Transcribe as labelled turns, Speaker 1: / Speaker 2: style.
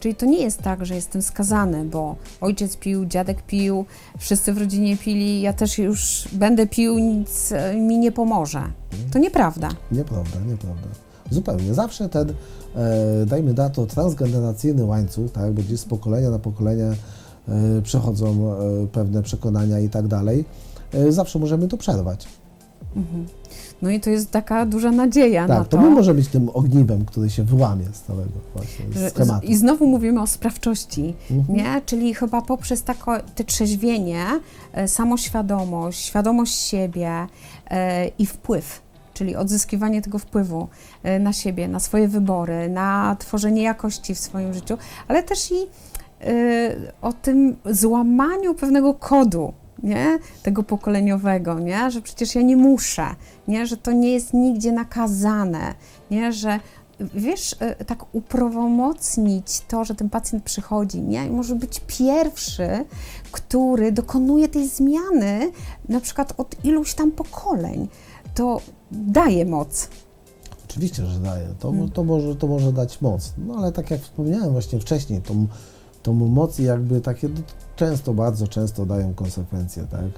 Speaker 1: Czyli to nie jest tak, że jestem skazany, bo ojciec pił, dziadek pił, wszyscy w rodzinie pili, ja też już będę pił, nic e, mi nie pomoże. To nieprawda.
Speaker 2: Nieprawda, nieprawda. Zupełnie. Zawsze ten, e, dajmy na to, transgeneracyjny łańcuch, tak, będzie z pokolenia na pokolenie e, przechodzą e, pewne przekonania i tak dalej. E, zawsze możemy to przerwać.
Speaker 1: No i to jest taka duża nadzieja na
Speaker 2: Tak, to
Speaker 1: to.
Speaker 2: my możemy być tym ogniwem, który się wyłamie z całego właśnie schematu.
Speaker 1: I znowu mówimy o sprawczości,
Speaker 2: Mhm.
Speaker 1: nie? Czyli chyba poprzez tako, te trzeźwienie, e, samoświadomość, świadomość siebie e, i wpływ, czyli odzyskiwanie tego wpływu e, na siebie, na swoje wybory, na tworzenie jakości w swoim życiu, ale też i e, o tym złamaniu pewnego kodu, nie? Tego pokoleniowego, nie? Że przecież ja nie muszę, nie? Że to nie jest nigdzie nakazane, nie? Że wiesz, e, tak uprawomocnić to, że ten pacjent przychodzi, nie? I może być pierwszy, który dokonuje tej zmiany, na przykład od iluś tam pokoleń. To daje moc.
Speaker 2: Oczywiście, że daje. To,
Speaker 1: Mm.
Speaker 2: to, może, to może dać moc. No ale tak jak wspomniałem właśnie wcześniej, tą, tą moc jakby takie często, bardzo często dają konsekwencje, tak?